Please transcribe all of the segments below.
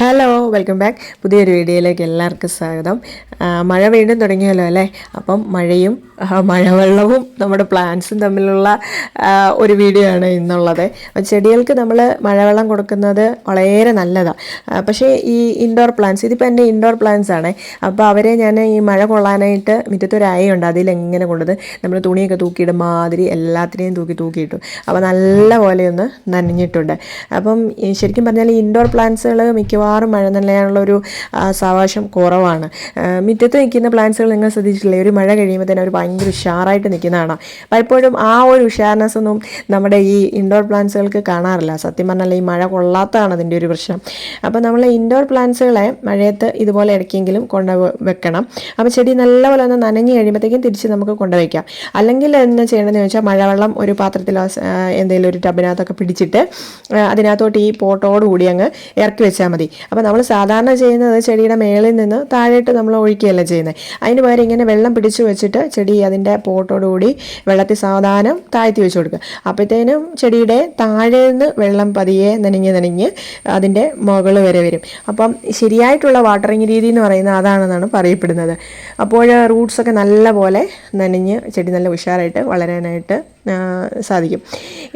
Hello welcome back പുതിയൊരു വീഡിയോയിലേക്ക് എല്ലാവർക്കും സ്വാഗതം. മഴ വീണ്ടും തുടങ്ങിയല്ലോ അല്ലേ? അപ്പം മഴയും മഴവെള്ളവും നമ്മുടെ പ്ലാന്റ്സും തമ്മിലുള്ള ഒരു വീഡിയോ ആണ് ഇന്നുള്ളത്. ചെടികൾക്ക് നമ്മൾ മഴവെള്ളം കൊടുക്കുന്നത് വളരെ നല്ലതാണ് പക്ഷേ ഈ ഇൻഡോർ പ്ലാന്റ്സ് ഇതിപ്പോൾ എന്റെ ഇൻഡോർ പ്ലാന്റ്സ് ആണ്. അപ്പോൾ അവരെ ഞാൻ ഈ മഴ കൊള്ളാനായിട്ട് മുറ്റത്തൊരു അയയുണ്ട്. അതിലെങ്ങനെ കൊണ്ടത്? നമ്മൾ തുണിയൊക്കെ തൂക്കിയിടും മാതിരി എല്ലാത്തിനെയും തൂക്കി തൂക്കിയിട്ടു. അപ്പോൾ നല്ല പോലെ ഒന്ന് നനഞ്ഞിട്ടുണ്ട്. അപ്പം ശരിക്കും പറഞ്ഞാൽ ഈ ഇൻഡോർ പ്ലാന്റ്സുകൾ മിക്കവാറും മഴ നനയാനുള്ള ഒരു സാവകാശം കുറവാണ്. മിറ്റത്ത് നിൽക്കുന്ന പ്ലാന്റ്സുകൾ നിങ്ങൾ ശ്രദ്ധിച്ചിട്ടില്ലേ? ഒരു മഴ കഴിയുമ്പോൾ തന്നെ അവർ ഭയങ്കര ഉഷാറായിട്ട് നിൽക്കുന്നതാണ്. പലപ്പോഴും ആ ഒരു ഉഷാർനെസ് ഒന്നും നമ്മുടെ ഈ ഇൻഡോർ പ്ലാന്റ്സുകൾക്ക് കാണാറില്ല. സത്യം പറഞ്ഞാൽ ഈ മഴ കൊള്ളാത്തതാണ് അതിന്റെ ഒരു പ്രശ്നം. അപ്പോൾ നമ്മൾ ഇൻഡോർ പ്ലാന്റ്സുകളെ മഴയത്ത് ഇതുപോലെ ഇടയ്ക്കെങ്കിലും കൊണ്ട് വെക്കണം. അപ്പോൾ ചെടി നല്ലപോലെ ഒന്ന് നനഞ്ഞ് കഴിയുമ്പോഴത്തേക്കും തിരിച്ച് നമുക്ക് കൊണ്ടുവയ്ക്കാം അല്ലെങ്കിൽ എന്താ ചെയ്യേണ്ടതെന്ന് വെച്ചാൽ മഴവെള്ളം ഒരു പാത്രത്തിലോ എന്തെങ്കിലും ഒരു ടബിനകത്തൊക്കെ പിടിച്ചിട്ട് അതിനകത്തോട്ട് ഈ പോട്ടോടുകൂടി അങ്ങ് ഇറക്കി വെച്ചാൽ മതി. അപ്പോൾ നമ്മൾ സാധാരണ ചെയ്യുന്നത് ചെടിയുടെ മേളിൽ നിന്ന് താഴേട്ട് നമ്മൾ ഒഴിക്കുകയല്ല ചെയ്യുന്നത്. അതിന് പകരം ഇങ്ങനെ വെള്ളം പിടിച്ചു വെച്ചിട്ട് ചെടി അതിന്റെ പോട്ടോട് കൂടി വെള്ളത്തിൽ സാവധാനം താഴ്ത്തി വെച്ച് കൊടുക്കുക. അപ്പോഴത്തേനും ചെടിയുടെ താഴെ നിന്ന് വെള്ളം പതിയെ നനഞ്ഞ് നനഞ്ഞ് അതിന്റെ മുകൾ വരെ വരും. അപ്പം ശരിയായിട്ടുള്ള വാട്ടറിങ് രീതി എന്ന് പറയുന്നത് അതാണെന്നാണ് പറയപ്പെടുന്നത്. അപ്പോൾ റൂട്ട്സൊക്കെ നല്ല പോലെ നനഞ്ഞ് ചെടി നല്ല ഉഷാറായിട്ട് വളരാനായിട്ട് സാധിക്കും.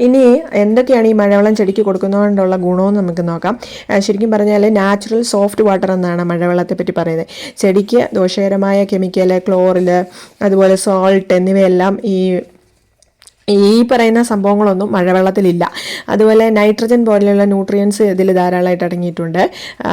ഇനി എന്തൊക്കെയാണ് ഈ മഴവെള്ളം ചെടിക്ക് കൊടുക്കുന്നതുകൊണ്ടുള്ള ഗുണമെന്ന് നമുക്ക് നോക്കാം. ശരിക്കും പറഞ്ഞാൽ നാച്ചുറൽ സോഫ്റ്റ് വാട്ടർ എന്നാണ് മഴവെള്ളത്തെ പറ്റി പറയുന്നത്. ചെടിക്ക് ദോഷകരമായ കെമിക്കൽ ക്ലോറിൽ അതുപോലെ സോൾട്ട് എന്നിവയെല്ലാം ഈ ഈ പറയുന്ന സംഭവങ്ങളൊന്നും മഴവെള്ളത്തിലില്ല. അതുപോലെ നൈട്രജൻ പോലെയുള്ള ന്യൂട്രിയൻസ് ഇതിൽ ധാരാളമായിട്ട് അടങ്ങിയിട്ടുണ്ട്.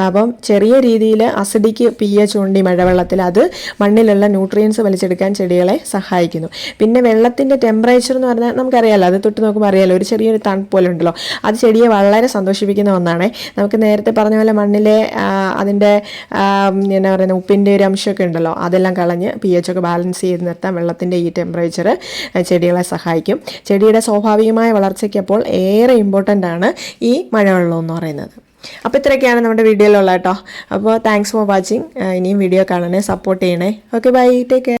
അപ്പം ചെറിയ രീതിയിൽ അസിഡിക്ക് പി എച്ച് ഉണ്ട് ഈ മഴവെള്ളത്തിൽ അത് മണ്ണിലുള്ള ന്യൂട്രിയൻസ് വലിച്ചെടുക്കാൻ ചെടികളെ സഹായിക്കുന്നു. പിന്നെ വെള്ളത്തിന്റെ ടെമ്പറേച്ചർ എന്ന് പറഞ്ഞാൽ നമുക്കറിയാലോ അത് തൊട്ട് നോക്കുമ്പോൾ അറിയാലോ ഒരു ചെറിയൊരു തണുപ്പ് പോലെ ഉണ്ടല്ലോ. അത് ചെടിയെ വളരെ സന്തോഷിപ്പിക്കുന്ന ഒന്നാണ്. നമുക്ക് നേരത്തെ പറഞ്ഞ പോലെ മണ്ണിലെ അതിന്റെ എന്നാ പറയുന്ന ഉപ്പിന്റെ ഒരു അംശമൊക്കെ ഉണ്ടല്ലോ അതെല്ലാം കളഞ്ഞ് പി എച്ച് ഒക്കെ ബാലൻസ് ചെയ്ത് നിർത്താൻ വെള്ളത്തിന്റെ ഈ ടെമ്പറേച്ചർ ചെടികളെ സഹായിക്കും. ചെടിയുടെ സ്വാഭാവികമായ വളർച്ചയ്ക്ക് അപ്പോൾ ഏറെ ഇമ്പോർട്ടന്റ് ആണ് ഈ മഴവെള്ളം എന്ന് പറയുന്നത്. അപ്പോൾ ഇത്രയൊക്കെയാണ് നമ്മുടെ വീഡിയോയിലുള്ളത് കേട്ടോ. അപ്പോൾ താങ്ക്സ് ഫോർ വാച്ചിങ് ഇനിയും വീഡിയോ കാണണേ സപ്പോർട്ട് ചെയ്യണേ. Okay bye take care